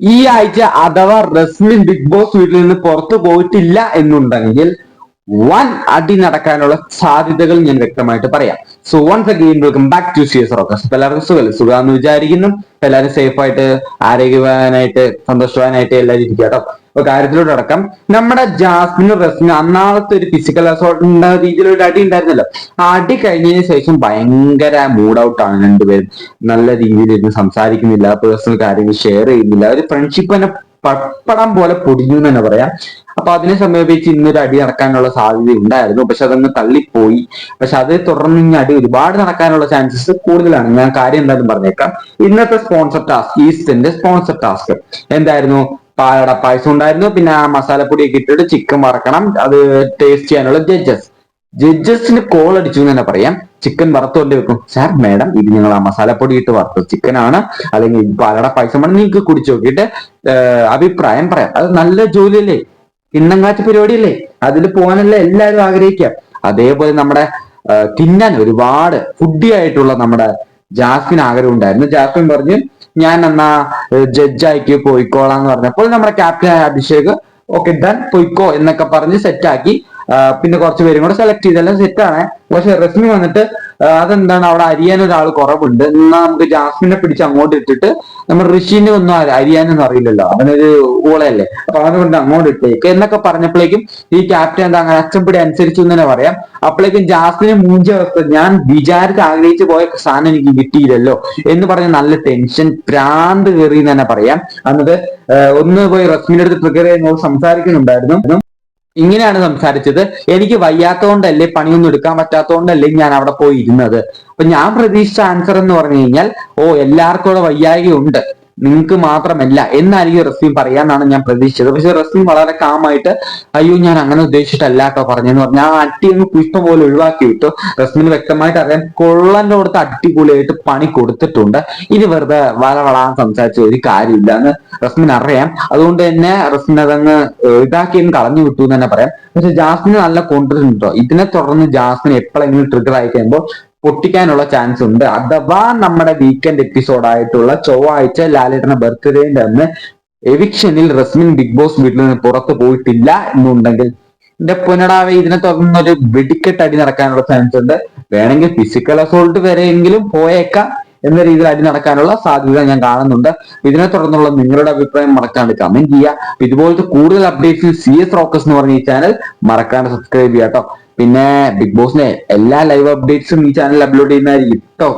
ഈ ആഴ്ച അഥവാ റസ്മിൻ ബിഗ് ബോസ് വീട്ടിൽ നിന്ന് പുറത്തു പോയിട്ടില്ല എന്നുണ്ടെങ്കിൽ വൻ അടി നടക്കാനുള്ള സാധ്യതകൾ ഞാൻ വ്യക്തമായിട്ട് പറയാം. So once again welcome back to C S rocks എല്ലാവർക്കും സുഖം സുഖമെന്ന് വിചാരിക്കുന്നു. എല്ലാവരും സേഫ് ആയിട്ട് ആരോഗ്യവാനായിട്ട് സന്തോഷവാനായിട്ട് എല്ലാവരും ഇരിക്കുക കേട്ടോ. അപ്പൊ കാര്യത്തിലോട്ട് അടക്കം നമ്മുടെ ജാസ്മിൻ റസ്മിന് അന്നാളത്തെ ഒരു ഫിസിക്കൽ അസോൾട്ടിന്റെ രീതിയിലൊരു അടി ഉണ്ടായിരുന്നല്ലോ. ആ അടി കഴിഞ്ഞതിന് ശേഷം ഭയങ്കര മൂഡ് ഔട്ട് ആണ് രണ്ടുപേരും. നല്ല രീതിയിൽ ഇരുന്ന് സംസാരിക്കുന്നില്ല പേഴ്സണൽ കാര്യങ്ങൾ ഷെയർ ചെയ്യുന്നില്ല. ഒരു ഫ്രണ്ട്ഷിപ്പ് തന്നെ പപ്പടം പോലെ പൊടിഞ്ഞു എന്ന് തന്നെ പറയാം. അപ്പൊ അതിനെ സമീപിച്ച് ഇന്നൊരു അടി നടക്കാനുള്ള സാധ്യത ഉണ്ടായിരുന്നു. പക്ഷെ അതങ്ങ് തള്ളിപ്പോയി. പക്ഷെ അതേ തുടർന്ന് ഇനി അടി ഒരുപാട് നടക്കാനുള്ള ചാൻസസ് കൂടുതലാണ്. ഞാൻ കാര്യം എന്തായാലും പറഞ്ഞേക്കാം. ഇന്നത്തെ സ്പോൺസർ ടാസ്ക് ഈസ്റ്റിന്റെ സ്പോൺസർ ടാസ്ക് എന്തായിരുന്നു? പാലട പായസം ഉണ്ടായിരുന്നു. പിന്നെ ആ മസാലപ്പൊടിയൊക്കെ ഇട്ടിട്ട് ചിക്കൻ വറക്കണം. അത് ടേസ്റ്റ് ചെയ്യാനുള്ള ജഡ്ജസ് ജഡ്ജസിന് കോൾ അടിച്ചു എന്ന് തന്നെ പറയാം. ചിക്കൻ വറുത്തുകൊണ്ട് വെക്കും. സാർ മാഡം ഇത് ഞങ്ങൾ ആ മസാലപ്പൊടി ഇട്ട് വറുത്തു ചിക്കൻ ആണ്. അല്ലെങ്കിൽ പാലട പായസമാണ് നിങ്ങൾക്ക് കുടിച്ചു നോക്കിയിട്ട് അഭിപ്രായം പറയാം. അത് നല്ല ജോലിയല്ലേ? കിണ്ണങ്കാറ്റ് പരിപാടിയല്ലേ? അതിൽ പോകാനല്ലേ എല്ലാവരും ആഗ്രഹിക്കുക. അതേപോലെ നമ്മുടെ തിന്നാൻ ഒരുപാട് ഫുഡി ആയിട്ടുള്ള നമ്മുടെ ജാസ്മിൻ ആഗ്രഹം ഉണ്ടായിരുന്നു. ജാസ്മിൻ പറഞ്ഞു ഞാൻ എന്നാ ജഡ്ജായിക്ക് പോയിക്കോളാം എന്ന് പറഞ്ഞപ്പോൾ നമ്മുടെ ക്യാപ്റ്റൻ അഭിഷേക് ഓക്കെ ഡൺ പോയിക്കോ എന്നൊക്കെ പറഞ്ഞ് സെറ്റാക്കി പിന്നെ കുറച്ച് പേരും കൂടെ സെലക്ട് ചെയ്തെല്ലാം സെറ്റാണ് പക്ഷെ റസ്മി വന്നിട്ട് അതെന്താണ്? അവിടെ അരിയാൻ ഒരാൾ കുറവുണ്ട്. എന്നാ നമുക്ക് ജാസ്മിനെ പിടിച്ച് അങ്ങോട്ട് ഇട്ടിട്ട് നമ്മൾ ഋഷിനെ ഒന്നും അരി- അരിയാനൊന്നും അറിയില്ലല്ലോ. അവനൊരു ഊളയല്ലേ. അപ്പൊ അവനെ കൊണ്ട് അങ്ങോട്ട് ഇട്ടേക്ക്. എന്നൊക്കെ പറഞ്ഞപ്പോഴേക്കും ഈ ക്യാപ്റ്റൻ എന്താ അങ്ങനെ അച്ചപ്പിടി അനുസരിച്ചു എന്ന് തന്നെ പറയാം. അപ്പോഴേക്കും ജാസ്മിനെ മൂഞ്ച അവസ്ഥ ഞാൻ വിചാരിച്ച് ആഗ്രഹിച്ചു പോയ സാധനം എനിക്ക് കിട്ടിയില്ലല്ലോ എന്ന് പറഞ്ഞ നല്ല ടെൻഷൻ ഭ്രാന്ത് കയറി എന്ന് തന്നെ പറയാം. അന്നത് ഒന്ന് പോയി റസ്മിന്റെ അടുത്ത് ട്രിഗർ സംസാരിക്കുന്നുണ്ടായിരുന്നു. ഇങ്ങനെയാണ് സംസാരിച്ചത്. എനിക്ക് വയ്യാത്തതുകൊണ്ടല്ലേ പണിയൊന്നും എടുക്കാൻ പറ്റാത്തതുകൊണ്ടല്ലേ ഞാൻ അവിടെ പോയി ഇരുന്നത് അപ്പൊ ഞാൻ പ്രതീക്ഷിച്ച ആൻസർ എന്ന് പറഞ്ഞു കഴിഞ്ഞാൽ ഓ എല്ലാവർക്കും അവിടെ വയ്യായിക ഉണ്ട് നിങ്ങൾക്ക് മാത്രമല്ല. എന്നായിരിക്കും റസ്മീൻ പറയാന്നാണ് ഞാൻ പ്രതീക്ഷിച്ചത്. പക്ഷെ റസീം വളരെ കാമായിട്ട് അയ്യോ ഞാൻ അങ്ങനെ ഉദ്ദേശിച്ചിട്ടല്ല കേട്ടോ പറഞ്ഞെന്ന് പറഞ്ഞാൽ ആ അട്ടി അങ്ങ് പുഷ്പം പോലെ ഒഴിവാക്കി വിട്ടു. റസ്മിന് വ്യക്തമായിട്ട് അറിയാൻ കൊള്ളന്റെ കൊടുത്ത് അടിപൊളിയായിട്ട് പണി കൊടുത്തിട്ടുണ്ട്. ഇനി വെറുതെ വള വളാൻ സംസാരിച്ച ഒരു കാര്യമില്ല എന്ന് റസ്മിൻ അറിയാം. അതുകൊണ്ട് തന്നെ റസ്മിൻ അതങ്ങ് ഇതാക്കിയും കളഞ്ഞു വിട്ടു എന്ന് തന്നെ പറയാം. പക്ഷെ ജാസ്മിന് നല്ല കോൺഫിഡൻസ് ഉണ്ടോ ഇതിനെ തുടർന്ന് ജാസ്മിൻ എപ്പോഴെങ്കിലും ട്രിഗർ ആയി കഴിയുമ്പോൾ പൊട്ടിക്കാനുള്ള ചാൻസ് ഉണ്ട്. അഥവാ നമ്മുടെ വീക്കെൻഡ് എപ്പിസോഡ് ആയിട്ടുള്ള ചൊവ്വാഴ്ച ലാലേട്ടന്റെ ബർത്ത്ഡേന്റെ അന്ന് എവിക്ഷനിൽ റസ്മിൻ ബിഗ് ബോസ് വീട്ടിൽ നിന്ന് പുറത്തു പോയിട്ടില്ല എന്നുണ്ടെങ്കിൽ എന്റെ പുനടാവെ ഇതിനെ തുടർന്ന് ഒരു വെടിക്കെട്ട് അടി നടക്കാനുള്ള ചാൻസ് ഉണ്ട്. വേണമെങ്കിൽ ഫിസിക്കൽ അസോൾട്ട് വരെയെങ്കിലും പോയേക്കാം എന്ന രീതിയിൽ അടി നടക്കാനുള്ള സാധ്യത ഞാൻ കാണുന്നുണ്ട്. ഇതിനെ തുടർന്നുള്ള നിങ്ങളുടെ അഭിപ്രായം മറക്കാണ്ട് കമന്റ് ചെയ്യുക. ഇതുപോലത്തെ കൂടുതൽ അപ്ഡേറ്റ്സ് സി എസ് റോക്കസ് എന്ന് പറഞ്ഞ ഈ ചാനൽ മറക്കാണ്ട് സബ്സ്ക്രൈബ് ചെയ്യാട്ടോ പിന്നെ ബിഗ് ബോസിന്റെ എല്ലാ ലൈവ് അപ്ഡേറ്റ്സും ഈ ചാനലിൽ അപ്ലോഡ് ചെയ്യുന്നതായിരിക്കും. കേട്ടോ